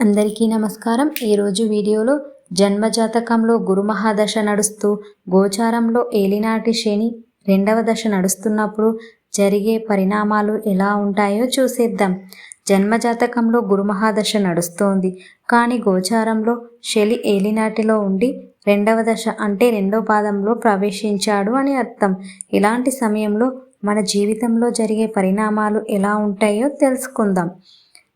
అందరికీ నమస్కారం. ఈరోజు వీడియోలో జన్మజాతకంలో గురు మహాదశ నడుస్తూ గోచారంలో ఏలినాటి శని రెండవ దశ నడుస్తున్నప్పుడు జరిగే పరిణామాలు ఎలా ఉంటాయో చూసేద్దాం. జన్మజాతకంలో గురు మహాదశ నడుస్తోంది. కానీ గోచారంలో శని ఏలినాటిలో ఉండి రెండవ దశ అంటే రెండో పాదంలో ప్రవేశించాడు అని అర్థం. ఇలాంటి సమయంలో మన జీవితంలో జరిగే పరిణామాలు ఎలా ఉంటాయో తెలుసుకుందాం.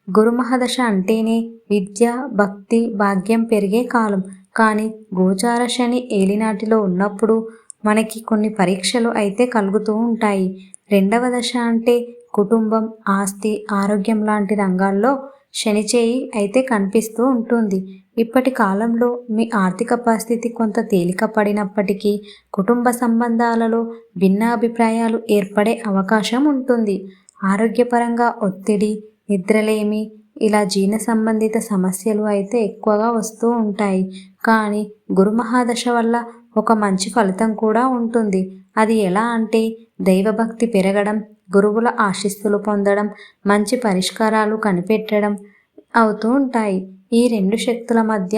గురుమహదశ అంటేనే విద్య భక్తి భాగ్యం పెరిగే కాలం. కానీ గోచార శని ఏలినాటిలో ఉన్నప్పుడు మనకి కొన్ని పరీక్షలు అయితే కలుగుతూ ఉంటాయి. రెండవ దశ అంటే కుటుంబం ఆస్తి ఆరోగ్యం లాంటి రంగాల్లో శని చేయి అయితే కనిపిస్తూ ఉంటుంది. ఇప్పటి కాలంలో మీ ఆర్థిక పరిస్థితి కొంత తేలిక పడినప్పటికీ కుటుంబ సంబంధాలలో భిన్న అభిప్రాయాలు ఏర్పడే అవకాశం ఉంటుంది. ఆరోగ్యపరంగా ఒత్తిడి నిద్రలేమి. ఇలా జీర్ణ సంబంధిత సమస్యలు అయితే ఎక్కువగా వస్తూ ఉంటాయి. కానీ గురుమహాదశ వల్ల ఒక మంచి ఫలితం కూడా ఉంటుంది. అది ఎలా అంటే దైవభక్తి పెరగడం గురువుల ఆశిస్తులు పొందడం మంచి పరిష్కారాలు కనిపెట్టడం అవుతూ ఉంటాయి. ఈ రెండు శక్తుల మధ్య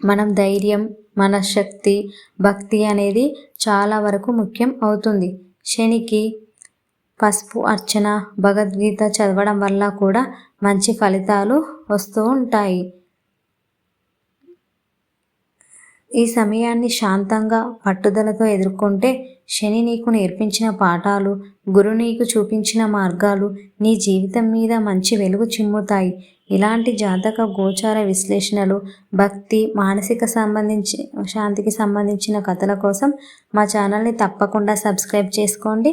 మనం ధైర్యం మనశ్శక్తి భక్తి అనేది చాలా వరకు ముఖ్యం అవుతుంది. శనికి పసుపు అర్చన భగవద్గీత చదవడం వల్ల కూడా మంచి ఫలితాలు వస్తూ ఉంటాయి. ఈ సమయాన్ని శాంతంగా పట్టుదలతో ఎదుర్కొంటే శని నీకు నేర్పించిన పాఠాలు గురు నీకు చూపించిన మార్గాలు నీ జీవితం మీద మంచి వెలుగు చిమ్ముతాయి. ఇలాంటి జాతక గోచార విశ్లేషణలు భక్తి మానసిక సంబంధించి శాంతికి సంబంధించిన కథల కోసం మా ఛానల్ని తప్పకుండా సబ్స్క్రైబ్ చేసుకోండి.